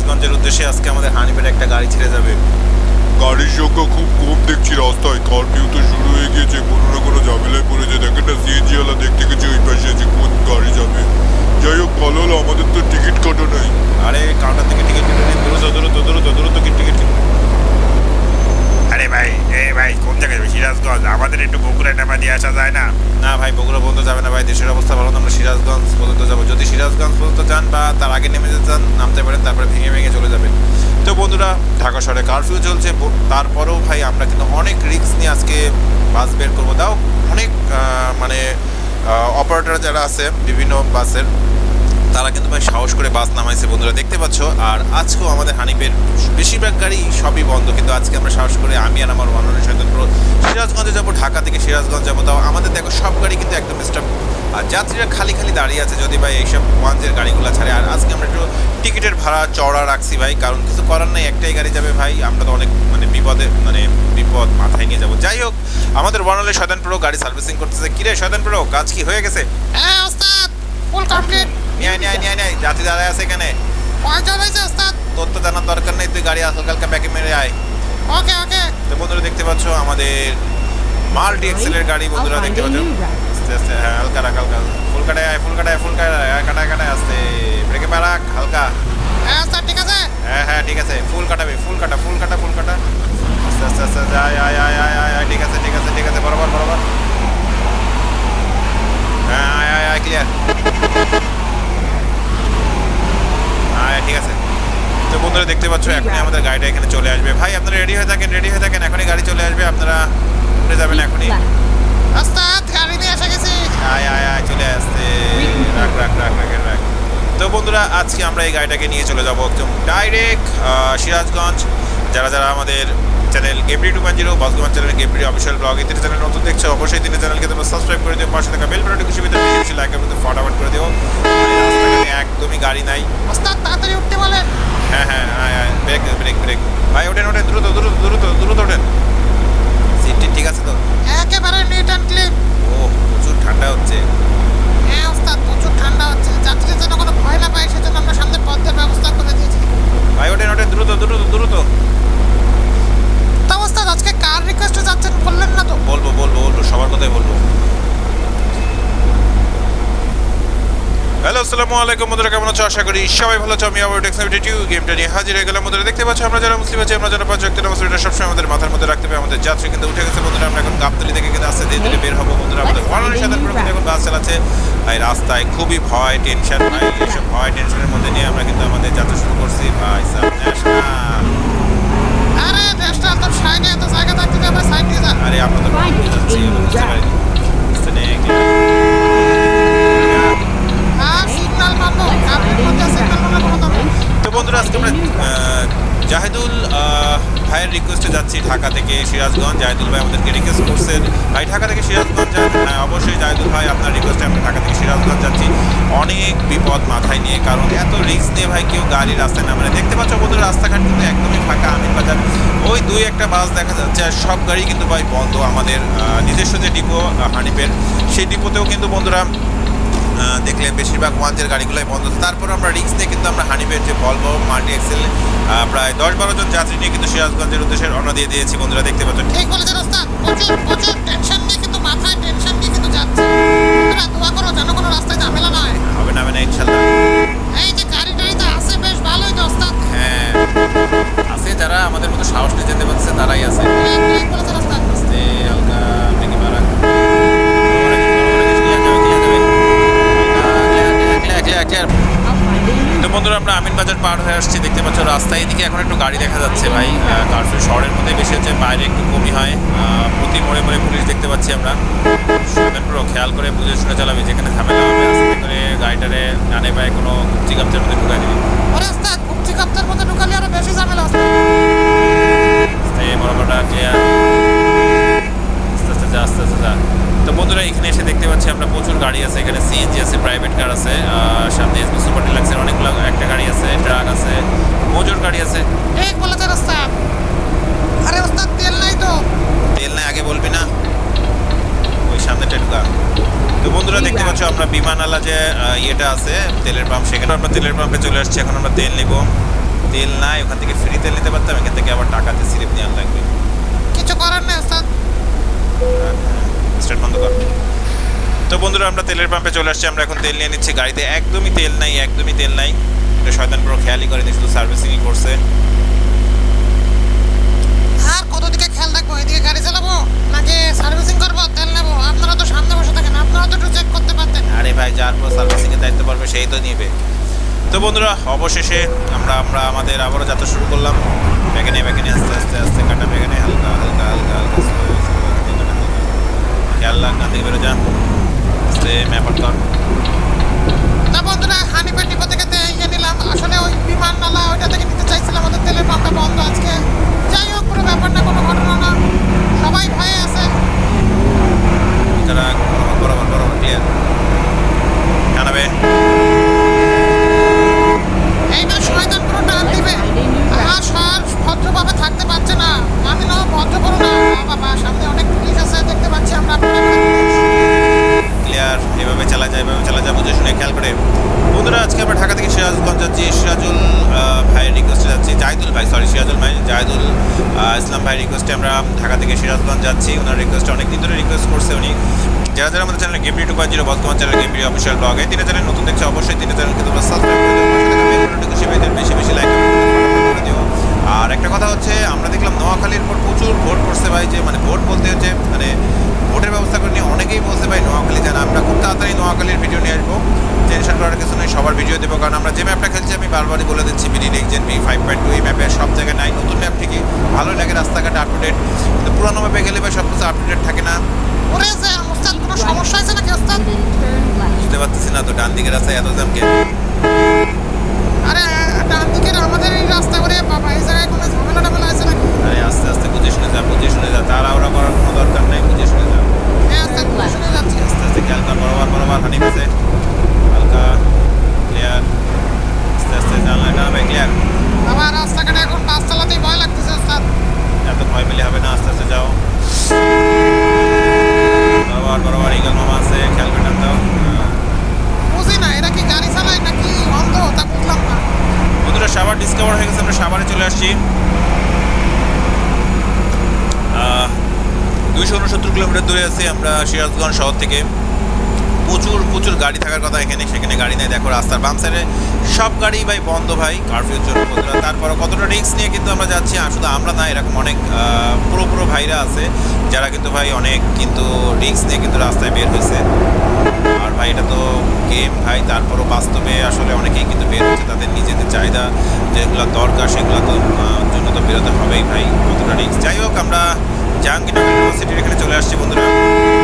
সিরাজগঞ্জের উদ্দেশ্যে আজকে আমাদের হানিফের একটা গাড়ি ছেড়ে যাবে। গাড়ির সংখ্যা খুব কম দেখছি রাস্তায়। কারফিউ তো শুরু হয়ে গিয়েছে কোনো না কোনো ঝামেলায় পড়েছে। দেখেন না সিএনজি ওয়ালা দেখতে গেছি ওই পাশে আছে কোন গাড়ি যাবে। যাই হোক ভালো হলো আমাদের তো টিকিট কাটা নাই। আরে কাটা থেকে টিকিট কেটে নিন। দ্রুত দ্রুত দ্রুত দ্রুত টিকিট টিকিট আরে ভাই, এ ভাই, কোন জায়গায়? সিরাজগঞ্জ। আমাদের একটু বগুড়ায় নামা দিয়ে আসা যায় না? না ভাই, বগুড়া পর্যন্ত যাবে না ভাই। দেশের অবস্থা ভালো আমরা সিরাজগঞ্জ পর্যন্ত যাব। যদি সিরাজগঞ্জ পর্যন্ত যান বা তার আগে নেমে যেতে চান, নামতে পারেন, তারপরে ভেঙে ভেঙে চলে যাবেন। তো বন্ধুরা, ঢাকা শহরে কারফিউ চলছে তারপরেও ভাই আমরা কিন্তু অনেক রিস্ক নিয়ে আজকে বাস বের করব। তাও অনেক মানে অপারেটর যারা আছে, বিভিন্ন বাসের তারা কিন্তু ভাই সাহস করে বাস নামাইছে বন্ধুরা, দেখতে পাচ্ছ? আর আজকেও আমাদের হানিফের বেশিরভাগ গাড়ি সবই বন্ধ, কিন্তু আজকে আমরা সাহস করে আমি আর আমার মাননীয় স্বতন্ত্র সিরাজগঞ্জে যাব, ঢাকা থেকে সিরাজগঞ্জ যাব। তাও আমাদের দেখো সব গাড়ি কিন্তু একদম স্টপ আর যাত্রীরা খালি খালি দাঁড়িয়ে আছে যদি ভাই এইসব ওয়ানজের গাড়িগুলো ছাড়ে। আর আজকে আমরা একটু টিকিটের ভাড়া চড়া রাখছি ভাই, কারণ কিছু করার নেই, একটাই গাড়ি যাবে ভাই, আমরা তো অনেক মানে বিপদে মানে বিপদ মাথায় নিয়ে যাব। যাই হোক, আমাদের বর্ণলে শয়তান প্রো গাড়ি সার্ভিসিং করতেছে। কিরে শয়তান প্রো কাজ কি হয়ে গেছে? হ্যাঁ কমপ্লিট নিয়ে নিয়ে নিয়ে নিয়ে যাত্রী দাঁড়ায় আছে এখানে। কয়জন হয়েছে ওস্তাদ। তোর তো জানার দরকার নেই তুই গাড়ি আসল কালকে ব্যাকে মেরে আয়। ওকে ওকে। তো বন্ধুরা দেখতে পাচ্ছ আমাদের মাল্টি এক্সেলের গাড়ি বন্ধুরা দেখতে পাচ্ছ। আস্তে আস্তে হ্যাঁ হালকা রাখ হালকা। ফুল কাটায় আয় ফুল কাটায় ফুল কাটায় কাটায় কাটায় আস্তে। ব্রেকে মারাক হালকা। হ্যাঁ ওস্তাদ ঠিক আছে। হ্যাঁ হ্যাঁ ঠিক আছে। ফুল কাটাবে ফুল কাটা ফুল কাটা ফুল কাটা। আস্তে আস্তে আস্তে, আয় আয় আয় আয় আয় আয় ঠিক আছে ঠিক আছে ঠিক আছে বরাবর বরাবর। হ্যাঁ আয় আয় আয় ক্লিয়ার আয় ঠিক আছে। তো বন্ধুরা দেখতে পাচ্ছ এখনই আমাদের গাড়িটা এখানে চলে আসবে। ভাই আপনারা রেডি হয়ে থাকেন রেডি হয়ে থাকেন এখনই গাড়ি চলে আসবে আপনারা উঠে যাবেন এখনই। ওস্তাদ গাড়ি নিয়ে এসে গেছি। আয় আয় আয় চলে আসতে। রাখ রাখ রাখ রাখ রাখ। তো বন্ধুরা আজকে আমরা এই গাড়িটাকে নিয়ে চলে যাব একদম ডাইরেক্ট সিরাজগঞ্জ। যারা যারা আমাদের চ্যানেল গেমরি টু পয়েন্ট জিরো বসগমান চ্যানেল গেমরি অফিসিয়াল ব্লগ। এই তিনটে চ্যানেল নতুন দেখছ অবশ্যই তিনটে চ্যানেলকে তোমরা সাবস্ক্রাইব করে দিও পাশে থাকা বেল বাটনটি খুশি পেতে বেশি বেশি লাইক এবং ফটাফট করে দিও। একদমই গাড়ি নাই। ওস্তাদ তাড়াতাড়ি উঠতে বলেন। হ্যাঁ হ্যাঁ আয় ব্রেক ব্রেক ব্রেক ভাই ওঠেন ওঠেন দ্রুত দ্রুত দ্রুত দ্রুত ওঠেন। সিটটি ঠিক আছে তো? একেবারে নিট অ্যান্ড ক্লিন ও প্রচুর ঠান্ডা হচ্ছে। হ্যাঁ ওস্তাদ প্রচুর ঠান্ডা হচ্ছে। যাত্রীদের যেন কোনো ভয় না পায় সেজন্য আমরা সামনে পথের ব্যবস্থা করে দিয়েছি। ভাই ওঠেন ওঠেন দ্রুত দ্রুত দ্রুত। ওস্তাদ আজকে কার রিকোয়েস্টে যাচ্ছেন বললেন না তো? বলব বলব বলব সবার কথাই বলব। হ্যালো আসসালামু আলাইকুম বন্ধুরা কেমন আছো? আশা করি সবাই ভালো আছো। আমি আবার টেক্সট টিউ গেমটা নিয়ে হাজির হয়ে গেলাম। বন্ধুরা দেখতে পাচ্ছ আমরা যারা মুসলিম আছি আমরা যারা পাঁচ ব্যক্তি নামাজ এটা সবসময় আমাদের মাথার মধ্যে রাখতে হবে। আমাদের যাত্রী কিন্তু উঠে গেছে বন্ধুরা আমরা এখন গাবতলি থেকে কিন্তু আস্তে ধীরে ধীরে বের হব। বন্ধুরা আমাদের ওয়ানের সাথে পুরো এখন বাস চালাচ্ছে। ভাই রাস্তায় খুবই ভয় টেনশন ভাই এইসব ভয় টেনশনের মধ্যে নিয়ে আমরা কিন্তু আমাদের যাত্রা শুরু করছি। ভাই ন্যাশনাল আরে সাইডে এত জায়গা থাকতে যাবে সাইড দিয়ে যা। আরে আমরা তো বুঝতে বুঝতে পারিনি। বুঝতে নেই আর সিগন্যাল মানবো আপনি মধ্যে সিগন্যাল মানার কোনো দরকার নেই। তো বন্ধুরা আজকে আমরা জাহিদুল আহ, ভাইয়ের রিকোয়েস্টে যাচ্ছি ঢাকা থেকে সিরাজগঞ্জ। জায়দুল ভাই আমাদেরকে রিকোয়েস্ট করছেন। ভাই ঢাকা থেকে সিরাজগঞ্জ যান? হ্যাঁ অবশ্যই জায়দুল ভাই আপনার রিকোয়েস্টে আমরা ঢাকা থেকে সিরাজগঞ্জ যাচ্ছি। অনেক বিপদ মাথায় নিয়ে কারণ এত রিস্ক নিয়ে ভাই কেউ গাড়ি রাস্তায় না। মানে দেখতে পাচ্ছ বন্ধুরা রাস্তাঘাট কিন্তু একদমই ফাঁকা আমিন বাজার। ওই দুই একটা বাস দেখা যাচ্ছে আর সব গাড়ি কিন্তু ভাই বন্ধ আমাদের নিজস্ব যে ডিপো আহ, হানিফের সেই ডিপোতেও কিন্তু বন্ধুরা দেখলে বেশিরভাগ ওয়ানজের গাড়িগুলোই বন্ধ তারপর আমরা রিক্স নিয়ে কিন্তু আমরা হানিফের যে ভলভো মাল্টি এক্সেল প্রায় দশ বারো জন যাত্রী নিয়ে কিন্তু সিরাজগঞ্জের উদ্দেশ্যে রওনা দিয়ে দিয়েছি বন্ধুরা দেখতে পাচ্ছেন। ঠিক বলেছেন ওস্তাদ প্রচুর প্রচুর টেনশন নিয়ে কিন্তু মাথায় টেনশন নিয়ে কিন্তু যাচ্ছে। দোয়া করো যেন কোনো রাস্তায় ঝামেলা না হয়। হবে না হবে না ইনশাল্লাহ এই যে গাড়ি টাড়ি তো আছে বেশ ভালোই তো ওস্তাদ। হ্যাঁ আছে যারা আমাদের মতো সাহস নিয়ে যেতে পারছে তারাই আছে ঠিক ঠিক বলেছেন ওস্তাদ আস্তে হালকা ব্রেকে মারা তো বন্ধুরা, আমরা আমিন বাজার পার হয়ে আসছি। দেখতে পাচ্ছ রাস্তায়। এদিকে এখন একটু গাড়ি দেখা যাচ্ছে ভাই। কারফিউ শহরের মধ্যে বেশি হচ্ছে, বাইরে একটু কমই হয়। প্রতি মোড়ে মোড়ে পুলিশ দেখতে পাচ্ছি আমরা। পুরো খেয়াল করে বুঝে শুনে চালাবি। যেখানে ঝামেলা হবে, আস্তে করে গাড়িটারে ডানে পায়ে কোনো কুচি গামছার মধ্যে ঢুকাই দিবি ওরে ওস্তাদ কুপচি কাপ্তার মধ্যে ঢুকালে আরও বেশি ঝামেলা ওস্তাদ আস্তে বরাবরটা ক্লিয়ার আস্তে আস্তে যা আস্তে আস্তে যা তো বন্ধুরা এখানে এসে দেখতে পাচ্ছি আমরা প্রচুর গাড়ি আছে এখানে সিএনজি আছে প্রাইভেট কার আছে আহ, সামনে এসবি সুপার ডিলাক্সের অনেকগুলো একটা গাড়ি আছে ট্রাক আছে মজুর গাড়ি আছে ঠিক বলেছেন ওস্তাদ আরে ওস্তাদ তেল নাই তো বিমানওয়ালা যে আহ, ইয়েটা আছে তেলের পাম্প সেখানে আমরা তেলের পাম্পে চলে আসছি এখন আমরা তেল নিব। তেল নাই ওখান থেকে ফ্রি তেল নিতে পারতাম এখান থেকে আবার টাকাতে স্লিপ নেওয়ার লাগবে। কিছু করার নেই স্যার স্টার্ট বন্ধ কর। তো বন্ধুরা আমরা তেলের পাম্পে চলে আসছি আমরা এখন তেল নিয়ে নিচ্ছি গাড়িতে। একদমই তেল নাই একদমই তেল নাই। এটা শয়তান পুরো খেয়ালই করেনি শুধু সার্ভিসিংই করছে আর কত দিকে খেয়াল রাখব এদিকে গাড়ি চালাবো নাকি সার্ভিসিং করব তেল নেব আপনারা তো সামনে বসে থাকেন আপনারা তো একটু চেক করতে পারতেন আরে ভাই যার পর সার্ভিসিংয়ের দায়িত্ব পারবে সেই তো নিবে। তো বন্ধুরা অবশেষে আমরা আমরা আমাদের আবারও যাত্রা শুরু করলাম। ব্যাগে নিয়ে ব্যাগে নিয়ে আস্তে আস্তে আস্তে কাটা ব্যাগে নিয়ে হালকা হালকা হালকা হালকা। খেয়াল রাখ না দিকে বেরো যা। আস্তে ম্যাপার কর। বন্ধুরা ডিপো থেকে ইয়ে নিলাম। আসলে ওই বিমান নালা ওইটা থেকে নিতে চাইছিলাম আমাদের তেলের পাম্পটা বন্ধ আজকে। যাই হোক পুরো ব্যাপারটা কোনো ঘটনা না। সবাই ভয়ে আছে। যারা বরাবর বরাবর ক্লিয়ার জানাবে। এইবার শয়তান পুরো টান দিবে। আর সর ভদ্রভাবে থাকতে পারছে না। আমি না ভদ্র করো না। বাবা সামনে অনেক পুলিশ আছে দেখতে পাচ্ছি আমরা। ক্লিয়ার এভাবে চালা যায় এভাবে চালা যায় বুঝে শুনে খেয়াল করে। বন্ধুরা আজকে আমরা ঢাকা থেকে সিরাজগঞ্জ যাচ্ছি। সিরাজুল ভাইয়ের রিকোয়েস্টে যাচ্ছি। জাহিদুল ভাই সরি সিরাজুল ভাই জাহিদুল ইসলাম ভাইয়ের রিকোয়েস্টে আমরা ঢাকা থেকে সিরাজগঞ্জ যাচ্ছি। ওনার রিকোয়েস্টে অনেক দিন ধরে রিকোয়েস্ট করছে উনি। যারা যারা আমাদের চ্যানেল গেমরি টু পয়েন্ট জিরো বর্তমান চ্যানেল গেমরি অফিসিয়াল ব্লগে তিনে চ্যানেল নতুন দেখছে অবশ্যই তিনে চ্যানেলকে তোমরা সাবস্ক্রাইব করে বেশি বেশি লাইক আর একটা কথা হচ্ছে, আমরা দেখলাম নোয়াখালীর পর প্রচুর ভোট পড়ছে ভাই, যে মানে ভোট বলতে হচ্ছে মানে ভোটের ব্যবস্থা করে নিয়ে অনেকেই বলছে ভাই নোয়াখালী যান, আমরা খুব তাড়াতাড়ি নোয়াখালীর ভিডিও নিয়ে আসব। টেনশন করার কিছু নেই, সবার ভিডিও দেবো, কারণ আমরা যে ম্যাপটা খেলছি, আমি বারবারই বলে দিচ্ছি BD NextGen B five point two এই ম্যাপে সব জায়গায় নাই। নতুন ম্যাপ ঠিকই, ভালোই লাগে রাস্তাঘাট আপ টু ডেট কিন্তু পুরানো ম্যাপে গেলে ভাই সব কিছু আপ টু ডেট থাকে না। ওরে যে ওস্তাদ কোনো সমস্যা আছে নাকি ওস্তাদ? বুঝতে পারতেছি না তো ডান দিকে রাস্তায় এত জ্যামকে আরে ডান দিকের আমাদের এই রাস্তা করে বাবা এই জায়গায় কোনো ঝামেলা টামেলা আছে নাকি? আরে আস্তে আস্তে বুঝে শুনে যা বুঝে শুনে যা তারা ওরা করার কোনো দরকার নেই বুঝে শুনে যা। হ্যাঁ ওস্তাদ শুনে যাচ্ছি। আস্তে আস্তে খেয়াল কর বরাবর বরাবর হানি গেছে হালকা ক্লিয়ার আস্তে আস্তে জানলা টানবে ক্লিয়ার বাবা রাস্তাঘাটে এখন বাস চালাতেই ভয় লাগতেছে ওস্তাদ এত ভয় পেলে হবে না আস্তে আস্তে যাও বরাবর বরাবর ইগল মামা আছে খেয়াল করে টান দাও হ্যাঁ। বুঝি না এরা কি গাড়ি চালায় নাকি অন্ধ তা বুঝলাম না বন্ধুরা সাবার ডিসকভার হয়ে গেছে আমরা সাভারে চলে আসছি দুইশো উনসত্তর আছি আমরা সিরাজগঞ্জ শহর থেকে প্রচুর প্রচুর গাড়ি থাকার কথা এখানে, সেখানে গাড়ি নেই। দেখো রাস্তার বাম সাইডে সব গাড়ি ভাই বন্ধ ভাই কারফিউর জন্য বন্ধুরা। তারপরে কতটা রিস্ক নিয়ে কিন্তু আমরা যাচ্ছি শুধু আমরা না, এরকম অনেক পুরো পুরো ভাইরা আছে, যারা কিন্তু ভাই অনেক কিন্তু রিস্ক নিয়ে কিন্তু রাস্তায় বের হয়েছে। আর ভাই এটা তো গেম ভাই, তারপরও বাস্তবে আসলে অনেকেই কিন্তু বের হচ্ছে, তাদের নিজেদের চাহিদা, যেগুলো দরকার, সেগুলো তো জন্য তো বেরোতে হবেই ভাই, কতটা রিস্ক যাই হোক, আমরা জাহাঙ্গীরনগর ইউনিভার্সিটির এখানে চলে আসছি বন্ধুরা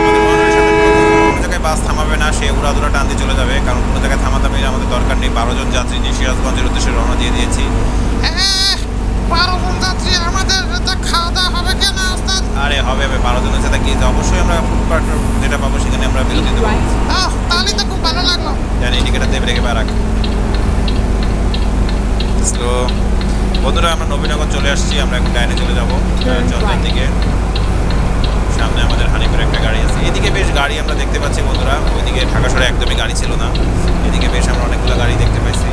আমাদের মহানগরের সাথে কোনো জায়গায় বাস থামাবে না সে উড়াদুরা টান দিয়ে চলে যাবে কারণ কোনো জায়গায় থামাথামির আমাদের দরকার নেই। বারো জন যাত্রী নিয়ে সিরাজগঞ্জের উদ্দেশ্যে রওনা দিয়ে দিয়েছি। বারো জন যাত্রী আমাদের তা খাওয়া দাওয়া হবে আরে হবে হবে বারো জনের সাথে গিয়ে অবশ্যই আমরা ফুটপাথ যেটা পাবো সেখানে আমরা বিরতি দেবো। আহ তাহলে তো খুব ভালো লাগল। জানি ইন্ডিকেটার দেবে রেখে বারাক স্লো বন্ধুরা আমরা নবীনগর চলে আসছি আমরা এখন ডাইনে চলে যাব চন্দ্রের দিকে। সামনে আমাদের হানিপুর একটা গাড়ি আছে। এদিকে বেশ গাড়ি আমরা দেখতে পাচ্ছি বন্ধুরা। ওইদিকে ঢাকা শহরে একদমই গাড়ি ছিল না। এদিকে বেশ আমরা অনেকগুলো গাড়ি দেখতে পাইছি।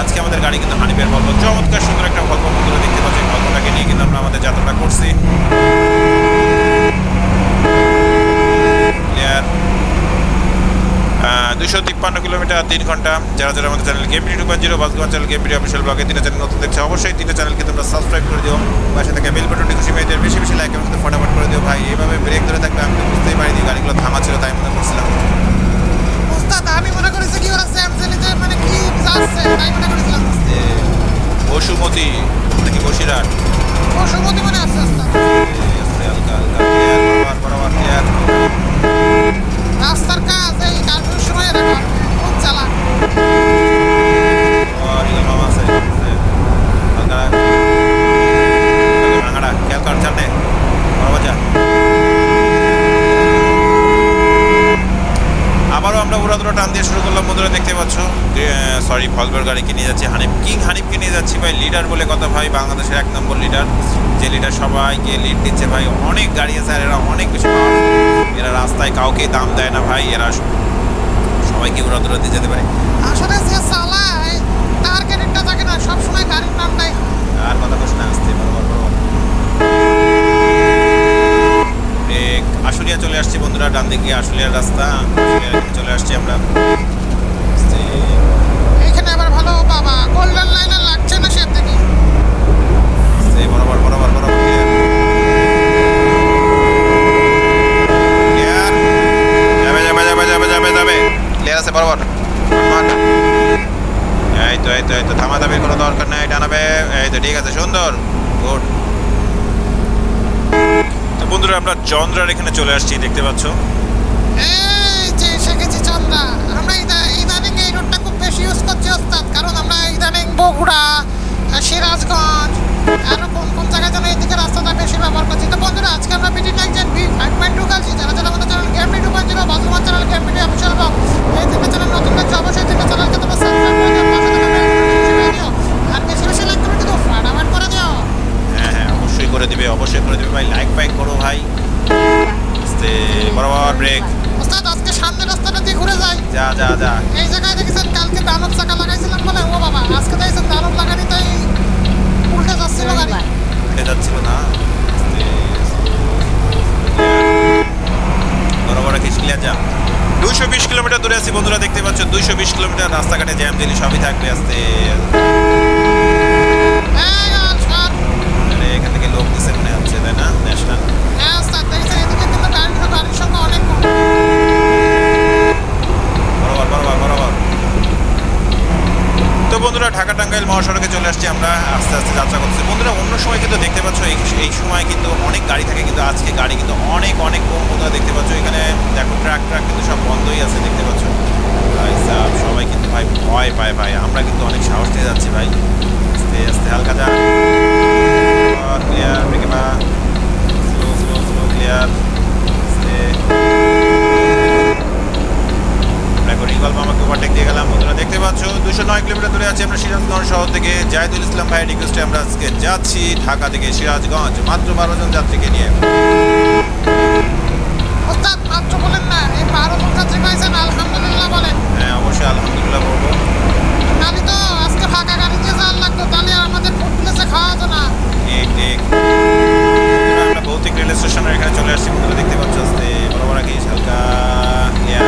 আজকে আমাদের গাড়ি কিন্তু হানিপের গল্প। চমৎকার সুন্দর একটা গল্প বন্ধুরা দেখতে পাচ্ছি গল্পটাকে নিয়ে কিন্তু আমরা আমাদের যাত্রাটা করছি ক্লিয়ার দুশো তিপ্পান্ন কিলোমিটার তিন ঘণ্টা যারা যারা আমাদের channel game two point zero বাসগঞ্জ channel game official ব্লগে তিনটা চ্যানেল নতুন দেখছে অবশ্যই তিনটা চ্যানেলকে তোমরা সাবস্ক্রাইব করে দিও পাশে থেকে বেল বাটনটি খুশি মেয়েদের বেশি বেশি লাইক এবং ফটাফট করে দিও ভাই এইভাবে ব্রেক ধরে থাকবে আমি তো বুঝতেই পারিনি গাড়িগুলো থামা ছিল তাই মনে করছিলাম ওস্তাদ আমি মনে করেছি কি ওরা স্যামসেলিতে মানে কি যাচ্ছে তাই মনে করেছিলাম বসুমতি নাকি বসিরহাট পশুপতি মনে আস্তে হালকা হালকা ক্লিয়ার বরাবর বরাবর ক্লিয়ার রাস্তার কাজ এই কার্ফিউর পুরো টান দিয়ে শুরু করলাম বন্ধুরা দেখতে পাচ্ছ সরি ফলবের গাড়িকে নিয়ে যাচ্ছি। হানিফ কিং হানিফকে নিয়ে যাচ্ছি ভাই লিডার বলে কথা ভাই, বাংলাদেশের এক নম্বর লিডার যে লিডার সবাইকে লিড দিচ্ছে ভাই, অনেক গাড়ি আছে আর এরা অনেক বেশি এরা রাস্তায় কাউকেই দাম দেয় না ভাই, এরা সবাইকে উড়া দুরা দিয়ে যেতে পারে। আসলে যে চালায় তার ক্রেডিটটা থাকে না সবসময় গাড়ির নামটাই। আর কথা কোশ না আসতে বরাবর বরাবর ব্রেক। আশুলিয়া চলে আসছি বন্ধুরা ডান দিকে আশুলিয়ার রাস্তা। আশুলিয়ার চলে আসছি আমরা। এইখানে আবার ভালো বাবা। গোল্ডেন লাইনে লাগছে না সে আস্তে, বরাবর বরাবর বরাবর clear। Clear। যাবে যাবে যাবে যাবে যাবে যাবে ক্লিয়ার আছে, বরাবর। এই তো এই তো এই তো থামা দাবির কোনো দরকার নেই, টানাবে। এই তো, ঠিক আছে, সুন্দর। গুড। তো বন্ধুরা, আমরা চন্দ্রার এখানে চলে আসছি, দেখতে পাচ্ছ? মহাসড়কে চলে আসছি আমরা, আস্তে আস্তে যাত্রা করছি বন্ধুরা, অন্য সময় কিন্তু দেখতে পাচ্ছ, এই সময় কিন্তু অনেক গাড়ি থাকে, কিন্তু আজকে গাড়ি কিন্তু অনেক অনেক কম বন্ধুরা দেখতে পাচ্ছ। এখানে দেখো, ট্রাক ট্রাক কিন্তু সব বন্ধই আছে দেখতে পাচ্ছ। সবাই কিন্তু ভাই ভয় পায়, ভাই। আমরা কিন্তু অনেক সাহস নিয়ে যাচ্ছি, ভাই। আস্তে আস্তে, হালকা যা দুশো নয় কিলোমিটার দূরে আছি আমরা সিরাজগঞ্জ শহর থেকে জাহিদুল ইসলাম ভাইয়ের রিকোয়েস্টে আমরা আজকে যাচ্ছি ঢাকা থেকে সিরাজগঞ্জ। মাত্র বারো জন যাত্রীকে নিয়ে। মাত্র বলেন না এই বারো জন যাত্রী পাইছেন আলহামদুলিল্লাহ বলেন। হ্যাঁ অবশ্যই আলহামদুলিল্লাহ বলব নালি তো আজকে ফাঁকা গাড়ি দিয়ে যাওয়ার লাগতো তাহলে আর আমাদের ফুড প্লেসে খাওয়া হতো না ঠিক ঠিক বন্ধুরা, আমরা ভৌতিক রেল স্টেশনের এখানে চলে আসছি বন্ধুরা দেখতে পাচ্ছ আস্তে বড় বড় কি হালকা ক্লিয়ার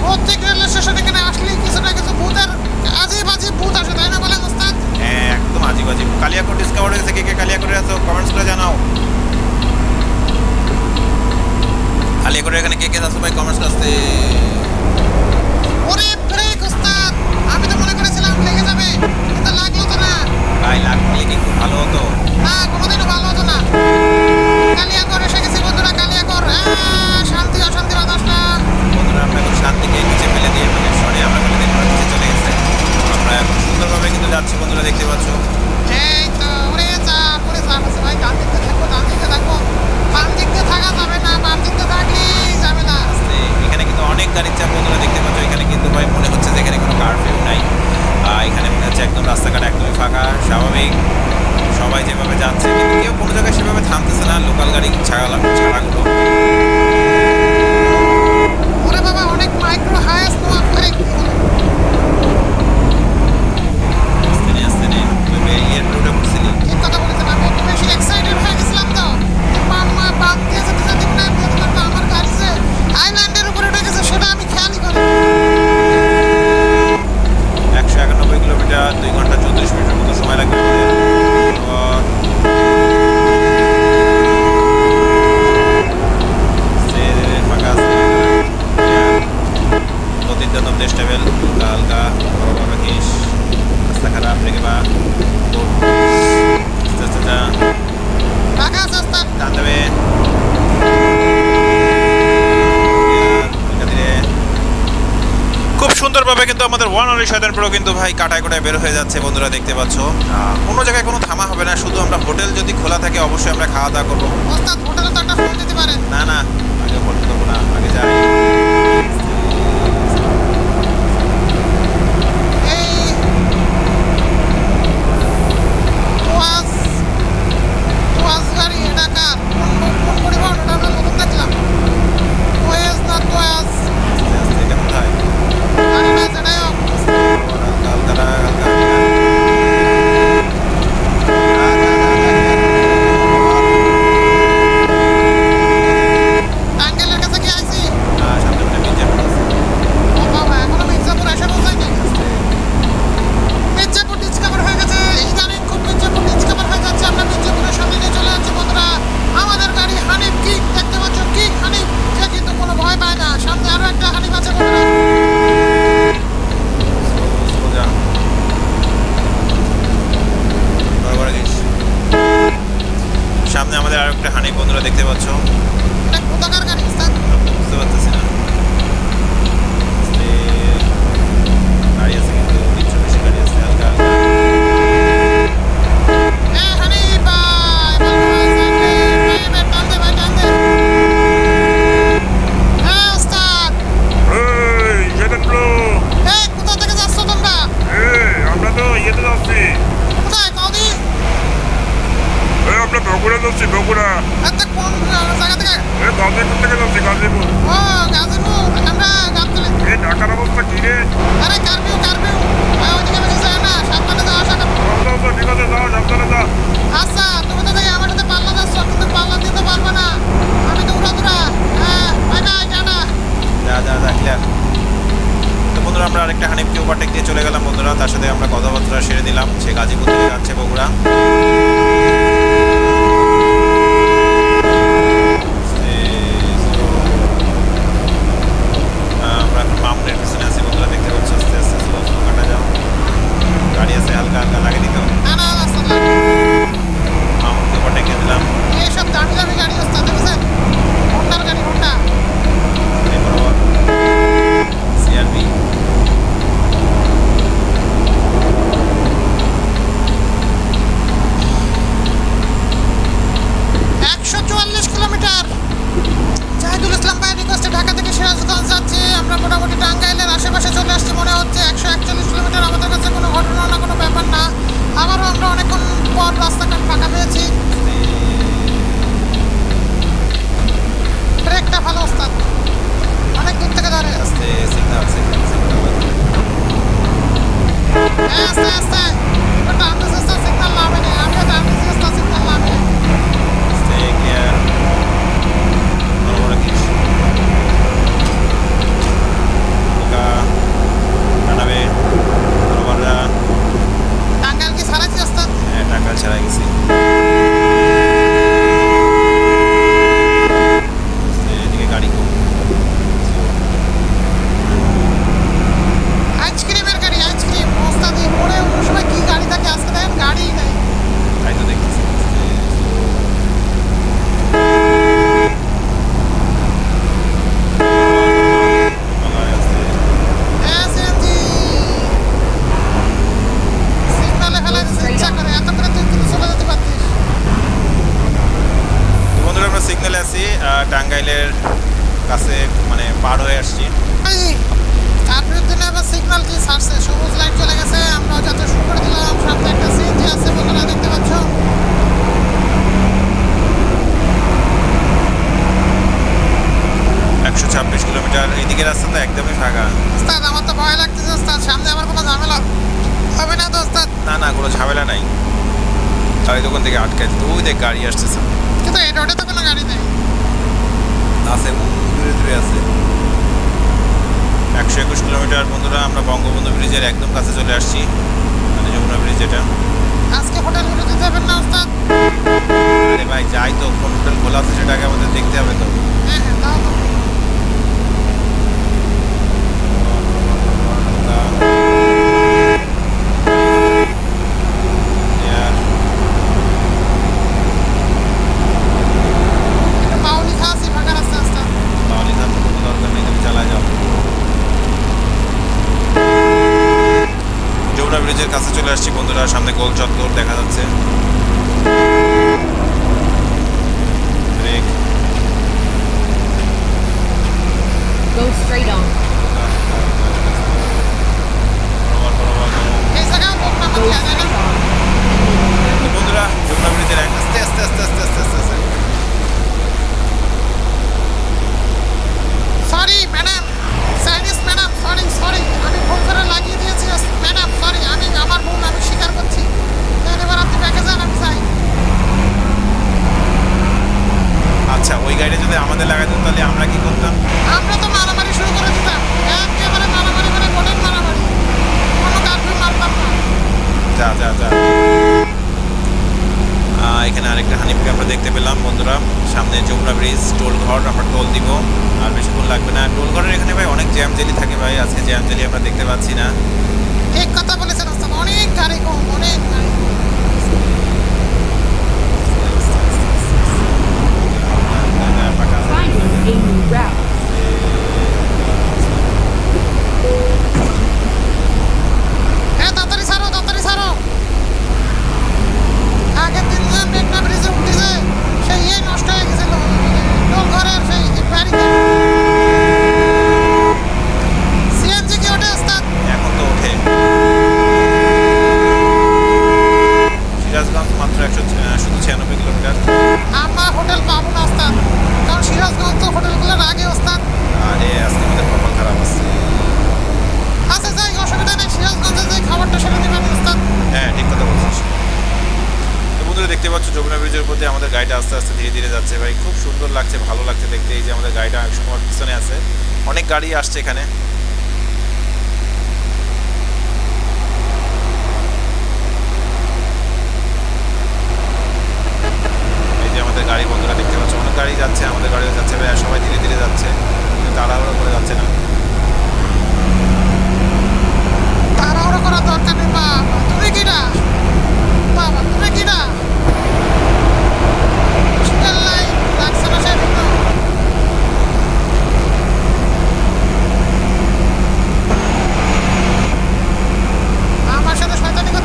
প্রত্যেক রেল স্টেশন এখানে আসলেই কিছু না কিছু ভূতের আজে বাজে ভূত আসে তাই না বলেন ওস্তাদ হ্যাঁ একদম আজিব আজিব কালিয়াকোট ডিসকাভার হয়েছে কে কে কালিয়াকোটে আছো কমেন্টস করে জানাও কালিয়াকোটের এখানে কে কে আছো ভাই কমেন্টস আসতে ওরে ব্রেক ওস্তাদ আমি তো মনে করেছিলাম লেগে যাবে কিন্তু লাগল তো না ভাই লাগলে কি খুব ভালো হতো না কোনোদিনও ভালো হতো না কালিয়াকর এসে গেছি বন্ধুরা কালিয়াকর আহ, শান্তি অশান্তি বাতাস না বন্ধুরা আমরা এখন শান্তিকে নিচে ফেলে দিয়ে মানে সরি আমরা ফেলে দিয়ে ওরা নিচে চলে গেছে আমরা এখন সুন্দরভাবে কিন্তু যাচ্ছি বন্ধুরা দেখতে পাচ্ছ এই তো ওরে যা ওরে যা বলছে ভাই ডান দিকতে থাকব ডান দিকতে থাকব বাম দিকতে থাকা যাবে না বাম দিকতে থাকলেই যাবে না আস্তে, এখানে কিন্তু অনেক গাড়ির চাপ বন্ধুরা দেখতে পাচ্ছ, এখানে কিন্তু ভাই মনে হচ্ছে যে এখানে কোনো কারফিউ নাই। আর এখানে মনে হচ্ছে একদম রাস্তাঘাট একদমই ফাঁকা, স্বাভাবিক। সবাই যেভাবে যাচ্ছে, কিন্তু কেউ কোনো জায়গায় সেভাবে থামতেছে না লোকাল গাড়ি ছাড়া ছাড়াগুলো। আস্তে আস্তে যা টাকা আছে ওস্তাদ টান দেবে হালকা ধীরে। খুব সুন্দরভাবে কিন্তু আমাদের ওয়ান অনলি শয়তান প্রো কিন্তু ভাই কাটায় কাটায় বের হয়ে যাচ্ছে বন্ধুরা দেখতে পাচ্ছ। কোনো জায়গায় কোনো থামা হবে না শুধু আমরা হোটেল যদি খোলা থাকে অবশ্যই আমরা খাওয়া দাওয়া করব। হোটেলে তো একটা ফোন দিতে পারেন না না আগে করব না আগে যাই। ঘুরে যাচ্ছি বগুড়া কোন জায়গা থেকে? গাজীপুর থেকে যাচ্ছি গাজীপুর। ও গাজীপুর আমরা গাবতলি এই ঢাকার অবস্থা কি রে? আরে কারফিউ কারফিউ। না আচ্ছা, আচ্ছা, আচ্ছা তুমি পাল্লা কিন্তু পাল্লা দিতে পারবে না। আমি তো হ্যাঁ যা যা বন্ধুরা আমরা আরেকটা হানিফকে ওভারটেক দিয়ে চলে গেলাম বন্ধুরা। তার সাথে আমরা কথাবার্তা সেরে দিলাম সে গাজীপুর থেকে যাচ্ছে বগুড়া। ওখান থেকে আটকাই দিত। ওই দেখ গাড়ি আসতেছে। কিন্তু এই রোডে তো কোনো গাড়ি নেই। আছে দূরে দূরে আছে। একশো একুশ কিলোমিটার। বন্ধুরা আমরা বঙ্গবন্ধু ব্রিজের একদম কাছে চলে আসছি। মানে যমুনা ব্রিজ এটা আজকে হোটেলগুলোতে যাবেন না আস্তে আরে ভাই যাই তো কোন হোটেল খোলা আছে সেটাকে আমাদের দেখতে হবে তো। সামনে কল চত্বর দেখা যাচ্ছে। পিছনে আছে। অনেক গাড়ি আসছে এখানে। গাড়ি বন্ধুরা দেখতে পাচ্ছ, অনেক গাড়ি যাচ্ছে, আমাদের গাড়িও যাচ্ছে সবাই ধীরে ধীরে যাচ্ছে। তাড়াহুড়ো করে যাচ্ছে না। তাড়াহুড়ো করা দরকার নেই বা তুমি কিনা বাবা, তুমি কিনা 되는 사장님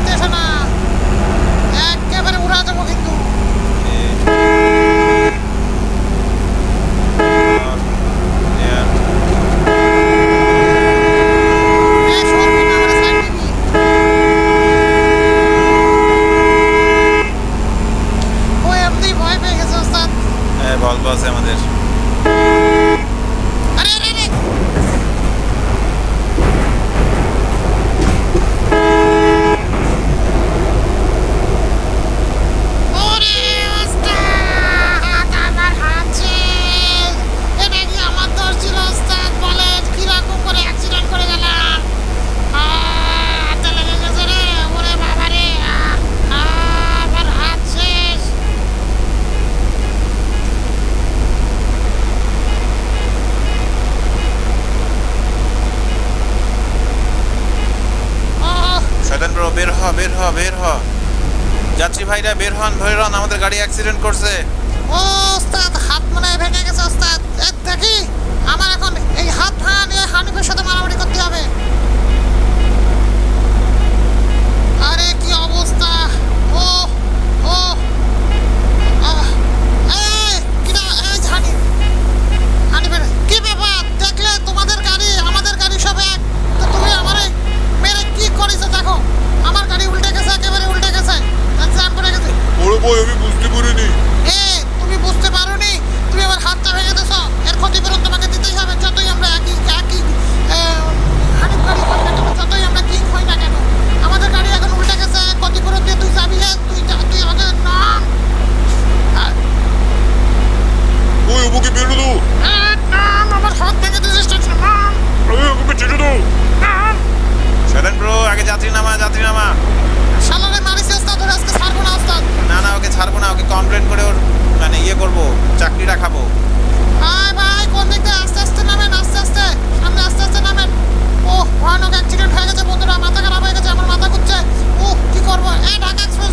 করব, চাকরিটা খাব। আয় ভাই, কোন দিক দিয়ে? আস্তে আস্তে নামেন, আস্তে আস্তে। সামনে আস্তে আস্তে নামেন। ওহ, ভয়ানক অ্যাক্সিডেন্ট হয়ে গেছে বন্ধুরা, মাথা খারাপ হয়ে গেছে, আমার মাথা ঘুরছে। ওহ, কি করব? এ, ঢাকা এক্সপ্রেস